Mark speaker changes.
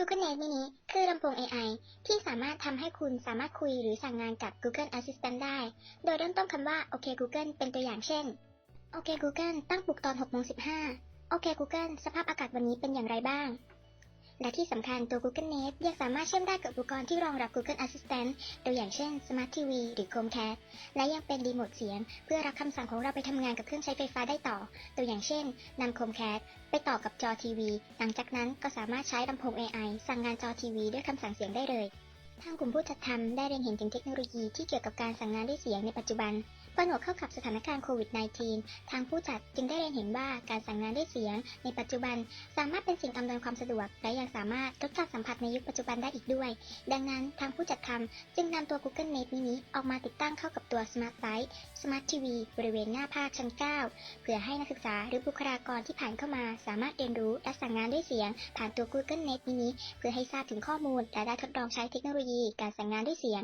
Speaker 1: Google Nest Mini คือลำโพง AI ที่สามารถทำให้คุณสามารถคุยหรือสั่งงานกับ Google Assistant ได้ โดยเริ่มต้นคำว่า OK Google เป็นตัวอย่างเช่น OK Google ตั้งปลุกตอน6โมง15 OK Google สภาพอากาศวันนี้เป็นอย่างไรบ้าง และที่สำคัญตัว Google Nest ยังสามารถเชื่อมได้กับอุปกรณ์ที่รองรับ Google Assistant ตัวอย่างเช่น Smart TV หรือ Chromecast และยังเป็นรีโมทเสียง เพื่อรับคำสั่งของเราไปทำงานกับเครื่องใช้ไฟฟ้าได้ต่อ ตัวอย่างเช่นนำ Chromecast ไปต่อกับจอทีวี หลังจากนั้นก็สามารถใช้ลำโพง AI สั่งงานจอทีวีด้วยคำสั่งเสียงได้เลย ทางกลุ่มผู้จัดทำได้เรียนเห็นถึงเทคโนโลยีที่เกี่ยวกับการสั่งงานด้วยเสียงในปัจจุบันผนวกเข้ากับสถานการณ์โควิด -19 ทางผู้จัดจึงได้เรียนเห็นว่าการสั่งงานด้วยเสียง ในปัจจุบันสามารถเป็นสิ่งอำนวยความสะดวก และยังสามารถลดการสัมผัสในยุคปัจจุบันได้อีกด้วย ดังนั้นทางผู้จัดทำจึงนำตัว Google Nest Mini ออกมาติดตั้งเข้ากับตัว Smart Light Smart TV บริเวณหน้าภาคชั้น 9 เพื่อให้นักศึกษาหรือบุคลากรที่ผ่านเข้ามา สามารถเรียนรู้และสั่งงานด้วยเสียง ผ่านตัว Google Nest Mini เพื่อให้ทราบถึงข้อมูลและได้ทดลองใช้เทคโนโลยีการสั่งงานด้วยเสียง